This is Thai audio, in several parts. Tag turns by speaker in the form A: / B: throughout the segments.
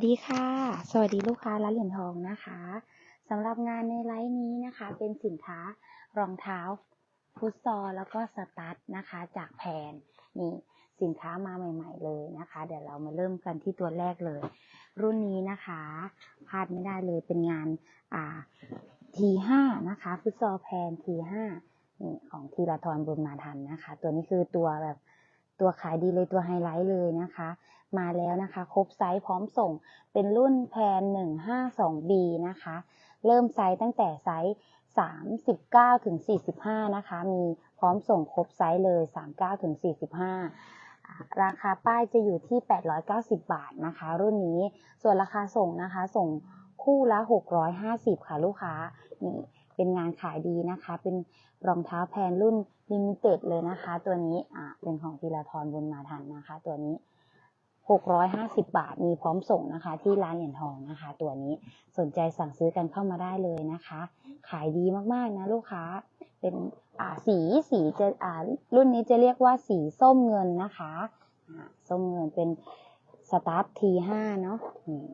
A: วัสดีค่ะ สวัสดีลูกค้าร้านเหรียญทองนะคะสำหรับงานในไลฟ์นี้นะคะ เป็นสินค้ารองเท้าฟุตซอลแล้วก็สตั๊ดนะคะ จากแพนนี่สินค้ามาใหม่ ๆ เลยนะคะ เดี๋ยวเรามาเริ่มกันที่ตัวแรกเลย รุ่นนี้นะคะพลาดไม่ได้เลยเป็นงานอ่า T5 นะคะฟุตซอลแพน T5 นี่ของทีราธรบุญมาทันนะคะ ตัวนี้คือตัวแบบ ตัวขายดีเลยตัวไฮไลท์เลยนะคะ มาแล้วนะคะ ครบไซส์พร้อมส่งเป็นรุ่นแพน 152B นะคะ เริ่มไซส์ตั้งแต่ไซส์ 39ถึง45 นะคะ มีพร้อมส่งครบไซส์เลย 39ถึง45 ราคาป้ายจะอยู่ที่ 890 บาทนะคะ รุ่นนี้ ส่วนราคาส่งนะคะ ส่งคู่ละ 650 ค่ะลูกค้า นี่ เป็นงานขายดีนะคะ เป็นรองเท้าแพนรุ่นลิมิเต็ดเลยนะคะ ตัวนี้อ่าเป็นของธีราธรบุญมาทันนะคะ ตัวนี้ 650 บาทมีพร้อมส่งนะคะ ที่ร้านเหรียญทองนะคะ ตัวนี้สนใจสั่งซื้อกันเข้ามาได้เลยนะคะ ขายดีมากๆนะลูกค้า เป็นอ่าสีสีจะอ่ารุ่นนี้จะเรียกว่าสีส้มเงินนะคะอ่าส้มเงินเป็นสตาร์ท T5 เนาะนี่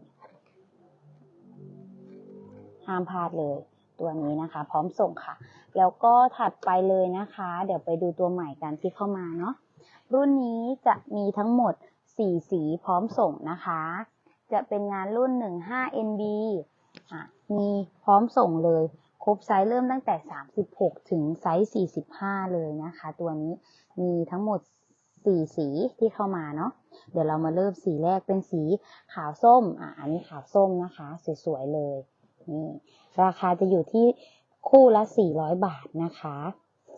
A: ห้ามพลาดเลย ตัวนี้นะคะ พร้อมส่งค่ะ แล้วก็ถัดไปเลยนะคะ เดี๋ยวไปดูตัวใหม่กันที่เข้ามาเนาะรุ่นนี้จะมีทั้งหมด 4 สีพร้อมส่งนะคะ จะเป็นงานรุ่น 15 NB มีพร้อมส่งเลย ครบไซส์เริ่มตั้งแต่ 36 ถึงไซส์ 45 เลยนะคะ ตัวนี้มีทั้งหมด 4 สีที่เข้ามาเนาะเดี๋ยวเรามาเริ่มสีแรกเป็นสีขาวส้มอะอันนี้ขาวส้มนะคะ สวยๆเลย ราคาจะอยู่ที่คู่ละ 400 บาทนะคะ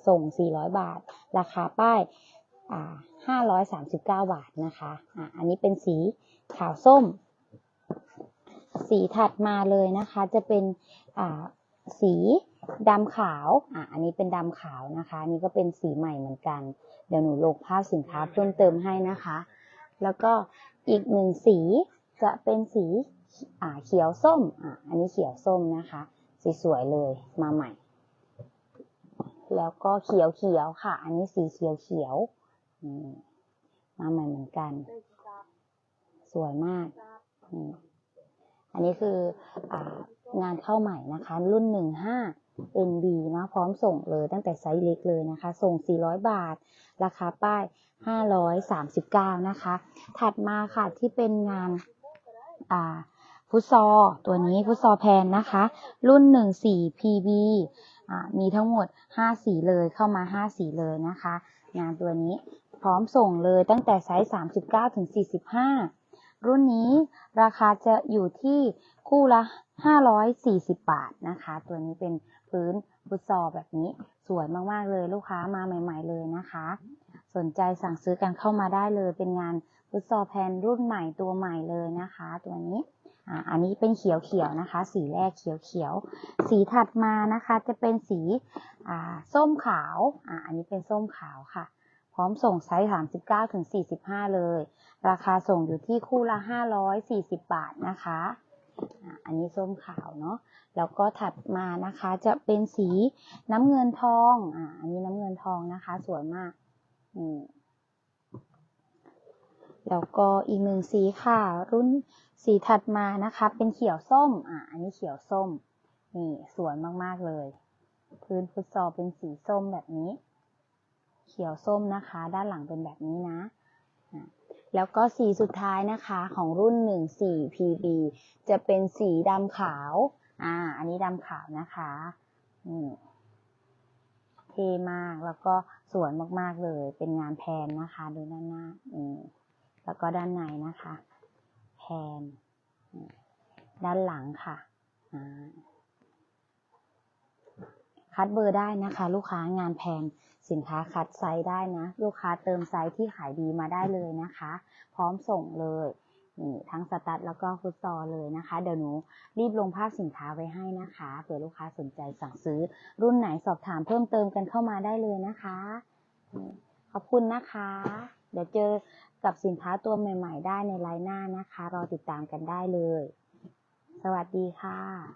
A: ส่ง 400 บาท ราคาป้ายอ่า539 บาทนะคะอ่าอันนี้เป็นสีขาวส้ม สีถัดมาเลยนะคะจะเป็นอ่าสีดำขาวอ่าอันนี้เป็นดำขาวนะคะนนี้ก็เป็นสีใหม่เหมือนกัน เดี๋ยวหนูลงภาพสินค้าเพิ่มเติมให้นะคะ แล้วก็อีกหนึ่งสีจะเป็นสี เขียวส้มอ่าอันนี้เขียวส้มนะคะสวยๆเลยมาใหม่ แล้วก็เขียวเขียวค่ะ อันนี้สีเขียวเขียวมาใหม่เหมือนกัน สวยมาก อันนี้คืองานเข้าใหม่นะคะ รุ่น15 NB นะพร้อมส่งเลยตั้งแต่ไซส์เล็กเลยนะคะ ส่ง 400 บาท ราคาป้าย 539 นะคะ ถัดมาค่ะที่เป็นงานอ่า ฟุตซอลตัวนี้ฟุตซอลแพนนะคะ รุ่น 14 PB อ่ามีทั้งหมด 5 สีเลยเข้ามา 5 สีเลยนะคะ งานตัวนี้พร้อมส่งเลยตั้งแต่ไซส์39ถึง45 รุ่นนี้ราคาจะอยู่ที่คู่ละ 540 บาทนะคะ ตัวนี้เป็นพื้นฟุตซอลแบบนี้สวยมาก ๆ เลยลูกค้ามาใหม่ ๆ เลยนะคะ สนใจสั่งซื้อกันเข้ามาได้เลยเป็นงานฟุตซอลแพนรุ่นใหม่ตัวใหม่เลยนะคะ ตัวนี้ อันนี้เป็นเขียวเขียวๆนะคะ สีแรกเขียวเขียวๆสีถัดมานะคะจะเป็นสีส้มขาวออันนี้เป็นส้มขาวค่ะ พร้อมส่งไซส์39ถึง45 เลย ราคาส่งอยู่ที่คู่ละ 540 บาทนะคะอันนี้ส้มขาวเนาะ แล้วก็ถัดมานะคะจะเป็นสีน้ำเงินทองอ่าอันนี้น้ำเงินทองนะคะ สวยมากนี่แล้วก็อีกหนึ่งสีค่ะ รุ่น สีถัดมานะคะเป็นเขียวส้ม อะ อันนี้เขียวส้ม นี่สวยมากๆเลย พื้นฟุตซอลเป็นสีส้มแบบนี้ เขียวส้มนะคะ ด้านหลังเป็นแบบนี้นะ แล้วก็สีสุดท้ายนะคะของรุ่น 14 PB จะเป็นสีดำขาว อ่า อันนี้ดำขาวนะคะนี่เท่มาก แล้วก็สวยมากๆเลย เป็นงานแพนนะคะ ดูด้านหน้า แล้วก็ด้านในนะคะ น ด้านหลังค่ะคัดเบอร์ได้นะคะ ลูกค้างานแพนสินค้าคัดไซส์ได้นะ ลูกค้าเติมไซส์ที่ขายดีมาได้เลยนะคะ พร้อมส่งเลยนี่ทั้งสตัดแล้วก็ฟุตซอลเลยนะคะ เดี๋ยวหนูรีบลงภาพสินค้าไว้ให้นะคะเผื่อลูกค้าสนใจสั่งซื้อ รุ่นไหนสอบถามเพิ่มเติมกันเข้ามาได้เลยนะคะ ขอบคุณนะคะ เดี๋ยวเจอ กับสินค้าตัวใหม่ ๆ ได้ในไลน์หน้านะคะ รอติดตามกันได้เลย สวัสดีค่ะ